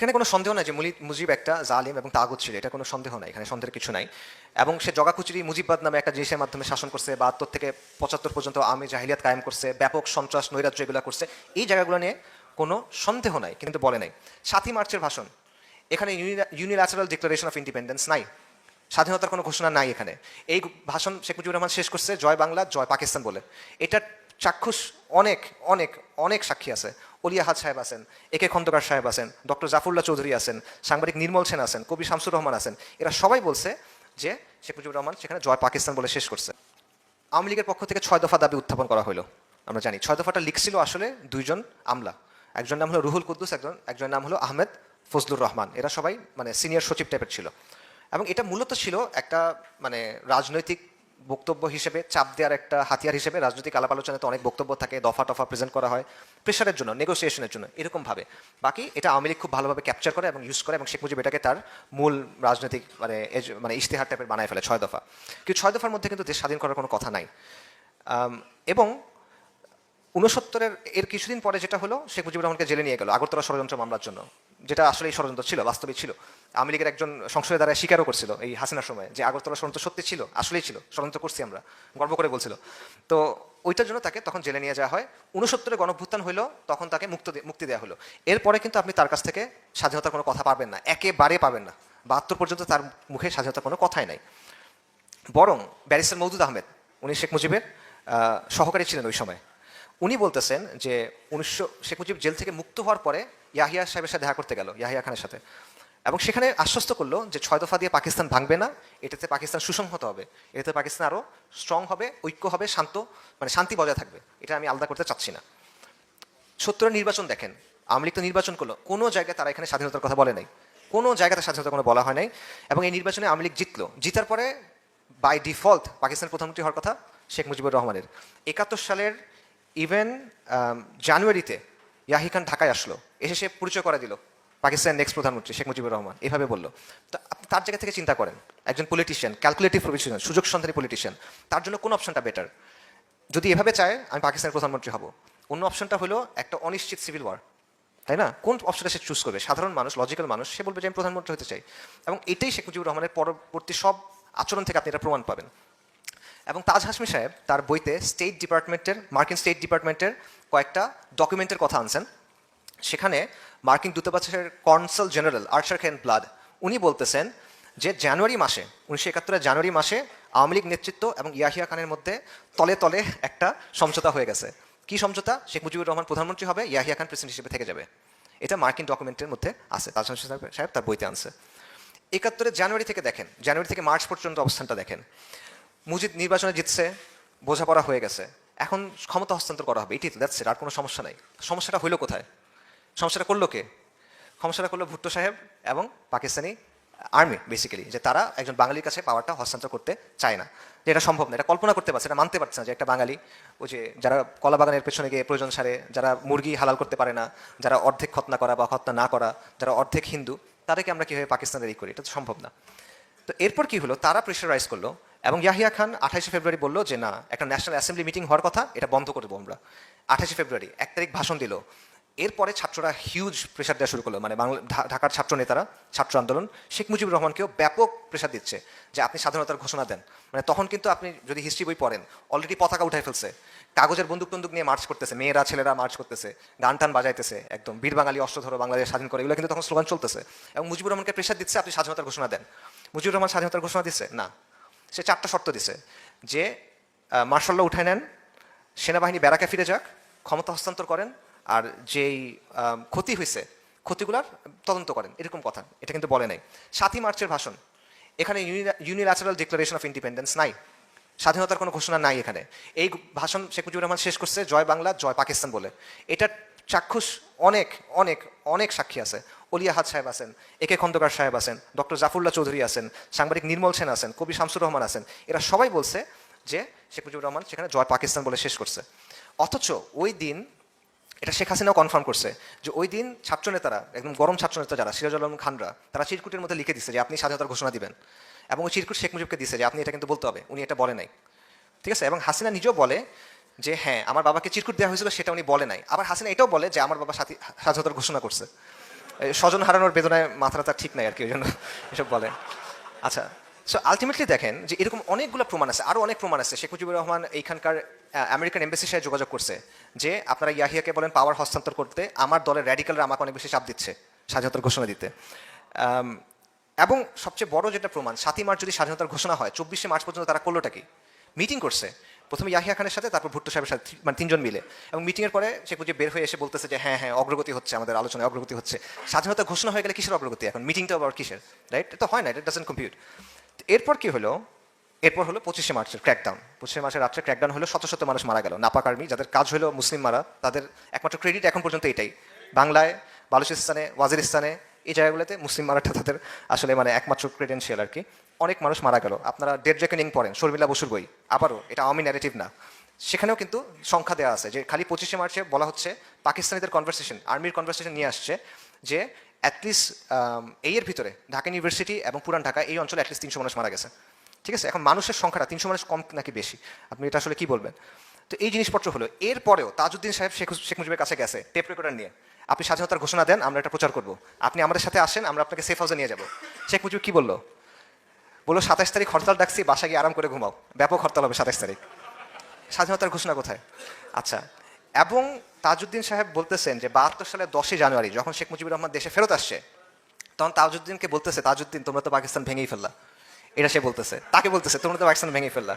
এখানে কোনো সন্দেহ নাই যে মুজিব একটা জালিম এবং তাগুত ছিল, এটা কোনো সন্দেহ নাই, এখানে সন্দেহের কিছু নাই। এবং সে জগাকুচুরি মুজিববাদ নামে একটা জিনিসের মাধ্যমে শাসন করছে, বাহাত্তর থেকে পঁচাত্তর পর্যন্ত আমি জাহিলিয়াত কায়েম করছে, ব্যাপক সন্ত্রাস, নৈরাজ্য এগুলো করছে। এই জায়গাগুলো নিয়ে কোনো সন্দেহ নাই, কিন্তু বলে নাই। সাতই মার্চের ভাষণ। এখানে ইউনিল্যাচারাল ডিক্লারেশন অফ ইন্ডিপেন্ডেন্স নাই। স্বাধীনতার কোনো ঘোষণা নাই এখানে। এই ভাষণ শেখ মুজিবুর রহমান শেষ করছে, জয় বাংলা, জয় পাকিস্তান বলে। এটার চাক্ষুষ অনেক অনেক অনেক সাক্ষী আছে। অলিয়া হাত সাহেব আছেন, এ কে খন্দকার সাহেব আছেন, ডক্টর জাফরুল্লাহ চৌধুরী আছেন, সাংবাদিক নির্মল সেন আছেন, কবি শামসুর রহমান আছেন। এরা সবাই বলছে যে শেখ মুজিবুর রহমান সেখানে জয় পাকিস্তান বলে শেষ করছে। আওয়ামী লীগের পক্ষ থেকে ছয় দফা দাবি উত্থাপন করা হলো আমরা জানি। ছয় দফাটা লিখছিল আসলে দুইজন আমলা। একজন নাম হলো রুহুল কুদ্দুস, একজন একজনের নাম হলো আহমেদ ফজলুর রহমান। এরা সবাই মানে সিনিয়র সচিব টাইপের ছিল। এবং এটা মূলত ছিল একটা মানে রাজনৈতিক বক্তব্য হিসেবে চাপ দেওয়ার একটা হাতিয়ার হিসেবে রাজনৈতিক আলাপ আলোচনাতে অনেক বক্তব্য থাকে, দফা টফা প্রেজেন্ট করা হয় প্রেশারের জন্য নেগোসিয়েশনের জন্য এরকম ভাবে বাকি এটা আওয়ামী লীগ খুব ভালোভাবে ক্যাপচার করে এবং ইউজ করে এবং শেখ মুজিব এটাকে তার মূল রাজনৈতিক মানে মানে ইশতেহার টাইপের বানায় ফেলে ছয় দফা। কিন্তু ছয় দফার মধ্যে কিন্তু দেশ স্বাধীন করার কোনো কথা নাই। এবং উনসত্তরের এর কিছুদিন পরে যেটা হলো, শেখ মুজিবুর রহমানকে জেলে নিয়ে গেল আগরতলা ষড়যন্ত্র মামলার জন্য। যেটা আসলে এই ষড়যন্ত্র ছিল বাস্তবে ছিল। আওয়ামী লীগের একজন সংসদে দ্বারা স্বীকারও করছিল এই হাসিনার সময় যে আগরতলা ষড়যন্ত্র সত্যি ছিল, আসলেই ছিল, ষড়যন্ত্র করছি আমরা, গর্ব করে বলছিল। তো ওইটার জন্য তাকে তখন জেলে নিয়ে যাওয়া হয়। উনসত্তরে গণভ্যুত্থান হলো তখন তাকে মুক্ত মুক্তি দেওয়া হলো। এরপরে কিন্তু আপনি তার কাছ থেকে স্বাধীনতার কোনো কথা পাবেন না, একেবারে পাবেন না। বাহাত্তর পর্যন্ত তার মুখে স্বাধীনতার কোনো কথাই নাই। বরং ব্যারিস্টার মৌদুদ আহমেদ, উনি শেখ মুজিবের সহকারী ছিলেন ওই সময়। উনি বলতেছেন যে উনিশশো, শেখ মুজিব জেল থেকে মুক্ত হওয়ার পরে ইয়াহিয়া সাহেবের সাথে দেখা করতে গেল, ইয়াহিয়া খানের সাথে। এবং সেখানে আশ্বস্ত করল যে ছয় দফা দিয়ে পাকিস্তান ভাঙবে না, এটাতে পাকিস্তান সুসংহত হবে। এটাতে পাকিস্তান আরও স্ট্রং হবে, ঐক্য হবে, শান্ত মানে শান্তি বজায় থাকবে। এটা আমি আলাদা করতে চাচ্ছি না। সত্তরের নির্বাচন দেখেন, আওয়ামী লীগ তো নির্বাচন করল, কোনো জায়গায় তারা এখানে স্বাধীনতার কথা বলে নাই। কোনো জায়গাতে স্বাধীনতার কোনো বলা হয় নাই। এবং এই নির্বাচনে আওয়ামী লীগ জিতলো। জিতার পরে বাই ডিফল্ট পাকিস্তানের প্রধানমন্ত্রী হওয়ার কথা শেখ মুজিবুর রহমানের। একাত্তর সালের ইভেন জানুয়ারিতে ইয়াহি খান ঢাকায় আসলো। এসে সে পরিচয় করে দিল। পাকিস্তানের নেক্সট প্রধানমন্ত্রী শেখ মুজিবুর রহমান। এভাবে বলল। তার জায়গা থেকে চিন্তা করেন। একজন পলিটিশিয়ান ক্যালকুলেটিভ পলিটিশিয়ান সুযোগ সন্ধানী পলিটিশিয়ান তার জন্য কোন অপশনটা বেটার যদি এভাবে চায়, আমি পাকিস্তানের প্রধানমন্ত্রী হব। অন্য অপশনটা হলো একটা অনিশ্চিত সিভিল ওয়ার তাই না? কোন অপশনটা সে চুজ করবে? সাধারণ মানুষ লজিক্যাল মানুষ, সে বলবে যে আমি প্রধানমন্ত্রী হতে চাই। এবং এটাই শেখ মুজিবুর রহমানের পরবর্তী সব আচরণ থেকে আপনি এটা প্রমাণ পাবেন। এবং তাজ হাসমি সাহেব তার বইতে স্টেট ডিপার্টমেন্টের মার্কিন স্টেট ডিপার্টমেন্টের কয়েকটা ডকুমেন্টের কথা আনছেন। সেখানে মার্কিন দূতাবাসের কনসাল জেনারেল আর্চার খেন ব্লাড উনি বলতেছেন যে জানুয়ারি মাসে, উনিশশো একাত্তরের জানুয়ারি মাসে আওয়ামী লীগ নেতৃত্ব এবং ইয়াহিয়া খানের মধ্যে তলে তলে একটা সমঝোতা হয়ে গেছে। কি সমঝোতা? শেখ মুজিবুর রহমান প্রধানমন্ত্রী হবে, ইয়াহিয়া খান প্রেসিডেন্ট হিসেবে থেকে যাবে। এটা মার্কিন ডকুমেন্টের মধ্যে আছে সাহেব- তার বইতে আনছে। একাত্তরের জানুয়ারি থেকে দেখেন, জানুয়ারি থেকে মার্চ পর্যন্ত অবস্থানটা দেখেন। মুজিব নির্বাচনে জিতছে, বোঝাপড়া হয়ে গেছে। এখন ক্ষমতা হস্তান্তর করা হবে এটি দ্যাটস আর কোনো সমস্যা নাই। সমস্যাটা হইল কোথায়? সমস্যাটা করল কে? সমস্যাটা করল ভুট্টো সাহেব এবং পাকিস্তানি আর্মি বেসিক্যালি যে তারা একজন বাঙালির কাছে পাওয়ারটা হস্তান্তর করতে চায় না। যে এটা সম্ভব না, এটা কল্পনা করতে পারছে এটা মানতে পারছে না যে একটা বাঙালি, ওই যে যারা কলা বাগানের পেছনে গিয়ে প্রয়োজন সারে, যারা মুরগি হালাল করতে পারে না, যারা অর্ধেক খতনা করা বা খতনা না করা, যারা অর্ধেক হিন্দু, তাদেরকে আমরা কীভাবে পাকিস্তানের ই করি? এটা তো সম্ভব না। তো এরপর কি হলো? তারা প্রেশারাইজ করল এবং ইয়াহিয়া খান আঠাশে ফেব্রুয়ারি বলল যে, না, একটা ন্যাশনাল অ্যাসেম্বলি মিটিং হওয়ার কথা, এটা বন্ধ করে দেবো আমরা। আঠাশে ফেব্রুয়ারি, এক তারিখ ভাষণ দিল। এরপরে ছাত্ররা হিউজ প্রেশার দেওয়া শুরু করল। মানে বাংলা ঢাকার ছাত্র নেতারা, ছাত্র আন্দোলন, শেখ মুজিবুর রহমানকেও ব্যাপক প্রেশার দিচ্ছে যে, আপনি স্বাধীনতার ঘোষণা দেন। মানে তখন কিন্তু আপনি যদি হিস্ট্রি বই পড়েন অলরেডি পতাকা উঠাই ফেলছে। কাগজের বন্দুক টন্দুক নিয়ে মার্চ করতেছে, মেয়েরা, ছেলেরা মার্চ করতেছে গান টান বাজাইতেছে, একদম বীর বাঙালি, অস্ত্র ধরো, বাংলাদেশ স্বাধীন করে, এগুলো কিন্তু তখন স্লোগান চলতেছে। এবং মুজিবুর রহমানকে প্রেশার দিচ্ছে, আপনি স্বাধীনতার ঘোষণা দেন। মুজিবুর রহমান স্বাধীনতার ঘোষণা দিচ্ছে? না। সে চারটা শর্ত দিছে, যে মার্শাল্লাহ উঠায় নেন, সেনাবাহিনী ব্যারাকে ফিরে যাক, ক্ষমতা হস্তান্তর করেন, আর যেই ক্ষতি হয়েছে ক্ষতিগুলার তদন্ত করেন, এরকম কথা, এটা কিন্তু বলে নাই। সাতই মার্চের ভাষণ, এখানে ইউনিল্যাচারাল ডিক্লারেশন অফ ইন্ডিপেন্ডেন্স নাই, স্বাধীনতার কোনো ঘোষণা নাই এখানে। এই ভাষণ শেখ মুজিবুর রহমান শেষ করছে, জয় বাংলা, জয় পাকিস্তান বলে। এটার চাক্ষুষ অনেক অনেক অনেক সাক্ষী আছে। অলিয়া হাত সাহেব আছেন, এ কে খন্দকার সাহেব আছেন, ডক্টর জাফরুল্লাহ চৌধুরী আছেন, সাংবাদিক নির্মল সেন আছেন, কবি শামসুর রহমান আছেন। এরা সবাই বলছে যে শেখ মুজিবুর রহমান সেখানে জয় পাকিস্তান বলে শেষ করছে। অথচ ওই দিন এটা শেখ হাসিনাও কনফার্ম করছে যে ওই দিন ছাত্রনেতারা, একদম গরম ছাত্রনেতা যারা, সিরাজ আলম খানরা, তারা চিরকুটের মধ্যে লিখে দিছে যে আপনি স্বাধীনতার ঘোষণা দিবেন। এবং ওই চিরকুট শেখ মুজিবকে দিছে যে আপনি এটা কিন্তু বলতে হবে, উনি এটা বলে নাই। ঠিক আছে? এবং হাসিনা নিজেও বলে যে হ্যাঁ আমার বাবাকে চিরকুট দেওয়া হয়েছিল, সেটা উনি বলে নাই। আবার হাসিনা এটাও বলে যে, আমার বাবা সাথী, স্বাধীনতার ঘোষণা করছে। স্বজন হারানোর বেদনায় মাথাটা তার ঠিক নাই আর কি, ওই জন্য এসব বলে। আচ্ছা সো আলটিমেটলি দেখেন যে, এরকম অনেকগুলো প্রমাণ আছে আরও অনেক প্রমাণ আছে। শেখ মুজিবুর রহমান এইখানকার আমেরিকান এম্বাসির সাথে যোগাযোগ করছে যে, আপনারা ইয়াহিয়াকে বলেন পাওয়ার হস্তান্তর করতে, আমার দলের র্যাডিক্যালরা আমাকে অনেক বেশি চাপ দিচ্ছে স্বাধীনতার ঘোষণা দিতে। এবং সবচেয়ে বড় যেটা প্রমাণ, সাতই মার্চ যদি স্বাধীনতার ঘোষণা হয়, চব্বিশে মার্চ পর্যন্ত তারা করলোটা কি? মিটিং করছে। প্রথমে ইয়াহিয়া খানের সাথে, তারপর ভুট্টো সাহেবের সাথে মানে তিনজন মিলে। এবং মিটিংয়ের পরে শেখ মুজিব বের হয়ে এসে বলতেছে যে হ্যাঁ হ্যাঁ অগ্রগতি হচ্ছে, আমাদের আলোচনায় অগ্রগতি হচ্ছে। স্বাধীনতা ঘোষণা হয়ে গেলে কিসের অগ্রগতি এখন? মিটিংটা আবার কিসের রাইট এটা হয় না এটা ডাজেন্ট কম্পিউট এরপর কি হলো? এরপর হলো পঁচিশে মার্চের ক্র্যাকডাউন পঁচিশে মার্চের রাত্রে ক্র্যাকডাউন হলো, শত শত মানুষ মারা গেল। নাপাক আর্মি যাদের কাজ হলো মুসলিম মারা তাদের একমাত্র ক্রেডিট এখন পর্যন্ত এটাই। বাংলায়, বালুচিস্তানে, ওয়াজিরিস্তানে, এই জায়গাগুলোতে মুসলিম মারাটা তাদের আসলে মানে একমাত্র ক্রেডেন্সিয়াল আর কি। অনেক মানুষ মারা গেল। আপনারা ডেড রেকনিং পড়েন, শর্মিলা বসুর বই। আবারও, এটা আওয়ামী ন্যারেটিভ না। সেখানেও কিন্তু সংখ্যা দেওয়া আছে, যে খালি পঁচিশে মার্চে বলা হচ্ছে পাকিস্তানিদের কনভারসেশন আর্মির কনভারসেশন নিয়ে আসছে, যে অ্যাটলিস্ট এই এর ভিতরে, ঢাকা ইউনিভার্সিটি এবং পুরান ঢাকা, এই অঞ্চলে অ্যাটলিস্ট তিনশো মানুষ মারা গেছে। ঠিক আছে? এখন মানুষের সংখ্যাটা, তিনশো মানুষ কম নাকি বেশি? আপনি এটা আসলে কি বলবেন? তো এই জিনিসপত্র হলো এরপরেও তাজউদ্দিন সাহেব, শেখ শেখ মুজিবের কাছে গেছে টেপ রেকর্ডার নিয়ে। আপনি স্বাধীনতার ঘোষণা দেন, আমরা এটা প্রচার করব। আপনি আমাদের সাথে আসেন, আমরা আপনাকে সেফ হাউসে নিয়ে যাব। শেখ মুজিব কি বলল? বলল, সাতাশ তারিখ হরতাল ডাকছি বাসা গিয়ে আরাম করে ঘুমাও। ব্যাপক হরতাল হবে সাতাশ তারিখ। স্বাধীনতার ঘোষণা কোথায়? আচ্ছা এবং তাজউদ্দিন সাহেব বলতেছেন যে বাহাত্তর সালের দশই জানুয়ারি, যখন শেখ মুজিবুর রহমান দেশে ফেরত আসছে, তখন তাজউদ্দিনকে বলতেছে, তাজউদ্দিন, তোমরা তো পাকিস্তান ভেঙেই ফেললা। এটা সে বলতেছে, তাকে বলতেছে, তোমরা তো পাকিস্তান ভেঙেই ফেললা।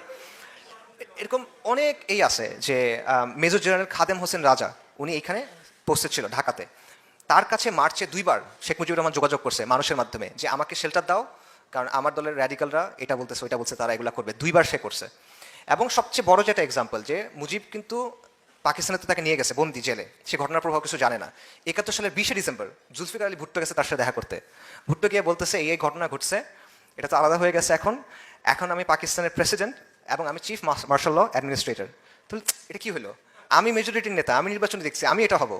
এরকম অনেক এই আছে যে মেজর জেনারেল খাদেম হোসেন রাজা, উনি এখানে পোস্টেড ছিল ঢাকাতে। তার কাছে মার্চে দুইবার শেখ মুজিবুর রহমান যোগাযোগ করছে মানুষের মাধ্যমে, যে আমাকে শেল্টার দাও কারণ আমার দলের র্যাডিক্যালরা এটা বলতেছে, ওইটা বলছে, তারা এগুলা করবে। দুইবার সে করছে। এবং সবচেয়ে বড় যেটা এক্সাম্পল যে মুজিব কিন্তু পাকিস্তানে তো তাকে নিয়ে গেছে, বন্দি, জেলে। সে ঘটনার প্রভাব কিছু জানে না। একাত্তর সালের বিশে ডিসেম্বর, জুলফিকার আলী ভুট্টো গেছে তার সাথে দেখা করতে। ভুট্টো গিয়ে বলতেছে, এই ঘটনা ঘটছে, এটা তো আলাদা হয়ে গেছে এখন। এখন আমি পাকিস্তানের প্রেসিডেন্ট এবং আমি চিফ মার্শাল ল অ্যাডমিনিস্ট্রেটর তো এটা কি হলো? আমি মেজরিটির নেতা, আমি নির্বাচনে দেখছি, আমি এটা হব।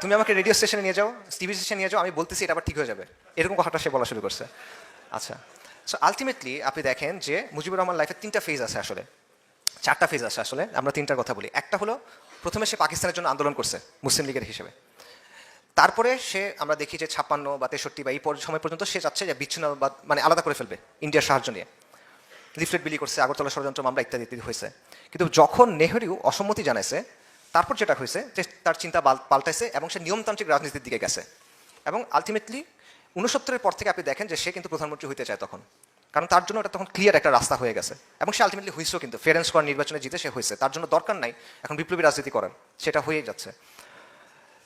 তুমি আমাকে রেডিও স্টেশনে নিয়ে যাও টিভি স্টেশনে নিয়ে যাও, আমি বলতেছি এটা আবার ঠিক হয়ে যাবে। এরকম কথাটা সে বলা শুরু করছে। আচ্ছা। সো আলটিমেটলি আপনি দেখেন যে মুজিবুর রহমান লাইফের তিনটা ফেজ আছে আসলে। চারটা ফেজ আছে আসলে, আমরা তিনটার কথা বলি। একটা হলো, প্রথমে সে পাকিস্তানের জন্য আন্দোলন করছে, মুসলিম লীগের হিসেবে। তারপরে সে, আমরা দেখি যে ছাপ্পান্ন বা তেষট্টি বা এই সময় পর্যন্ত সে চাচ্ছে যে বিচ্ছিন্ন বা মানে আলাদা করে ফেলবে ইন্ডিয়ার সাহায্য নিয়ে। লিফলেট বিলি করছে, আগরতলা ষড়যন্ত্র মামলা ইত্যাদি ইত্যাদি হয়েছে। কিন্তু যখন নেহরু অসম্মতি জানাইছে, তারপর যেটা হয়েছে যে তার চিন্তা পাল্টাইছে এবং সে নিয়মতান্ত্রিক রাজনীতির দিকে গেছে। এবং আলটিমেটলি উনসত্তরের পর থেকে আপনি দেখেন যে সে কিন্তু প্রধানমন্ত্রী হইতে চায় তখন। কারণ তার জন্য ওটা তখন ক্লিয়ার একটা রাস্তা হয়ে গেছে। এবং সে আলটিমেটলি হয়েছেও কিন্তু। ফেরেন্স করার নির্বাচনে জিতে সে হয়েছে তার জন্য দরকার নাই। এখন বিপ্লবী রাজনীতি করার সেটা হয়েই যাচ্ছে।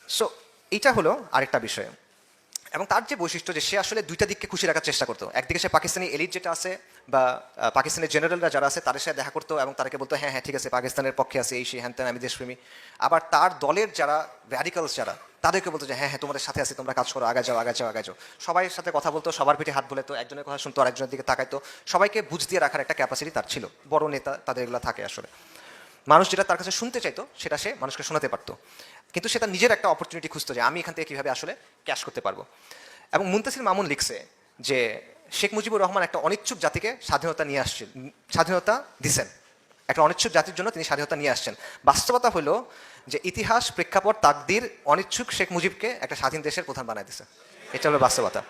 সো এইটা হলো আরেকটা বিষয়। এবং তার যে বৈশিষ্ট্য যে সে আসলে দুইটা দিককে খুশি রাখার চেষ্টা করতো। একদিকে সে পাকিস্তানি এলিট যেটা আছে বা পাকিস্তানের জেনারেলরা যারা আছে, তাদের সাথে দেখা করতো এবং তাদেরকে বলতো হ্যাঁ হ্যাঁ ঠিক আছে, পাকিস্তানের পক্ষে আছে, এই সেই হ্যান আমি দেশপ্রেমী। আবার তার দলের যারা র্যাডিক্যালস যারা, তাদেরকে বলতো যে হ্যাঁ হ্যাঁ তোমাদের সাথে আছে, তোমরা কাজ করো আগে যাও আগে যাও আগে যাও। সবাই সাথে কথা বলতো, সবার পিঠে হাত বলে তো একজনের কথা শুনতো, আরেকজনের দিকে তাকাইতো। সবাইকে বুঝ দিয়ে রাখার একটা ক্যাপাসিটি তার ছিল। বড় নেতা তাদের এগুলো থাকে আসলে। মানুষ যেটা তার কাছে শুনতে চাইতো, সেটা সে মানুষকে শোনাতে পারতো। কিন্তু সে তার নিজের একটা অপরচুনিটি খুঁজতো যে আমি এখান থেকে কীভাবে আসলে ক্যাশ করতে পারব। এবং মুন্তাসির মামুন লিখছে যে, শেখ মুজিবুর রহমান একটা অনিচ্ছুক জাতিকে স্বাধীনতা নিয়ে আসছেন স্বাধীনতা দিছেন। একটা অনিচ্ছুক জাতির জন্য তিনি স্বাধীনতা নিয়ে আসছেন। বাস্তবতা হলো যে ইতিহাস, প্রেক্ষাপট, তাকদির অনিচ্ছুক শেখ মুজিবকে একটা স্বাধীন দেশের প্রধান বানায় দিছে। এটা হলো বাস্তবতা।